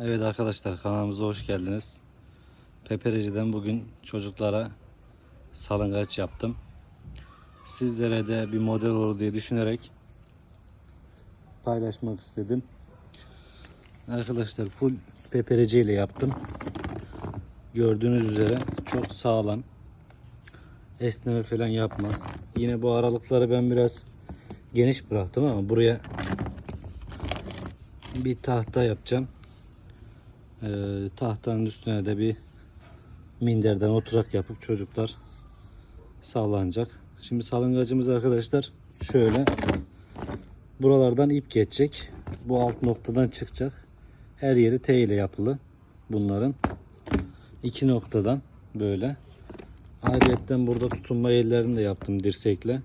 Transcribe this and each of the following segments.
Evet arkadaşlar kanalımıza hoş geldiniz. Pepereci'den bugün çocuklara salıngaç yaptım. Sizlere de bir model olur diye düşünerek paylaşmak istedim. Arkadaşlar full pepereci ile yaptım. Gördüğünüz üzere çok sağlam. Esneme falan yapmaz. Yine bu aralıkları ben biraz geniş bıraktım ama buraya bir tahta yapacağım. Ee, tahtanın üstüne de bir minderden oturak yapıp çocuklar sallanacak. Şimdi salıngacımız arkadaşlar şöyle buralardan ip geçecek. Bu alt noktadan çıkacak. Her yeri T ile yapılı bunların. iki noktadan böyle. Ayrıyetten burada tutunma yerlerini de yaptım dirsekle.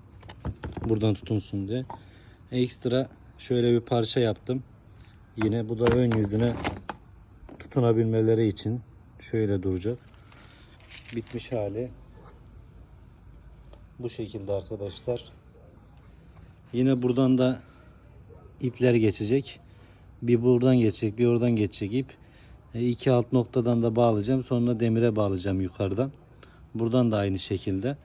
Buradan tutunsun diye. Ekstra şöyle bir parça yaptım. Yine bu da ön yüzüne tutunabilmeleri için şöyle duracak. Bitmiş hali bu şekilde arkadaşlar. Yine buradan da ipler geçecek. Bir buradan geçecek, bir oradan geçecek ip. E, iki alt noktadan da bağlayacağım. Sonra demire bağlayacağım yukarıdan. Buradan da aynı şekilde.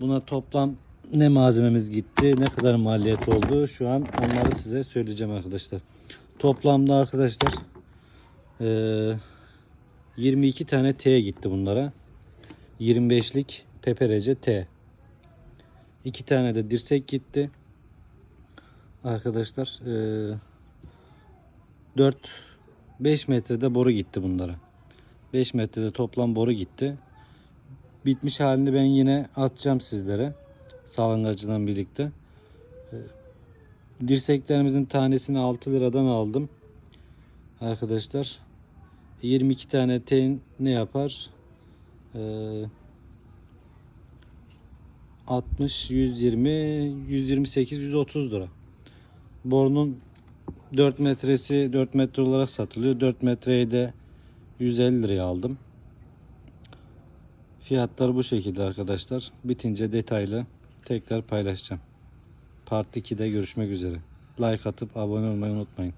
Buna toplam ne malzememiz gitti, ne kadar maliyet oldu şu an onları size söyleyeceğim arkadaşlar. Toplamda arkadaşlar eee, 22 tane T gitti bunlara. 25'lik peperece T. 2 tane de dirsek gitti. Arkadaşlar eee 4 5 metrede boru gitti bunlara. 5 metrede toplam boru gitti. Bitmiş halini ben yine atacağım sizlere. Salangacından birlikte. Ee, Dirseklerimizin tanesini 6 liradan aldım. Arkadaşlar 22 tane ten ne yapar? Ee, 60, 120, 128, 130 lira. Borunun 4 metresi 4 metre olarak satılıyor. 4 metreyi de 150 liraya aldım. Fiyatlar bu şekilde arkadaşlar. Bitince detaylı tekrar paylaşacağım. Part 2'de görüşmek üzere. Like atıp abone olmayı unutmayın.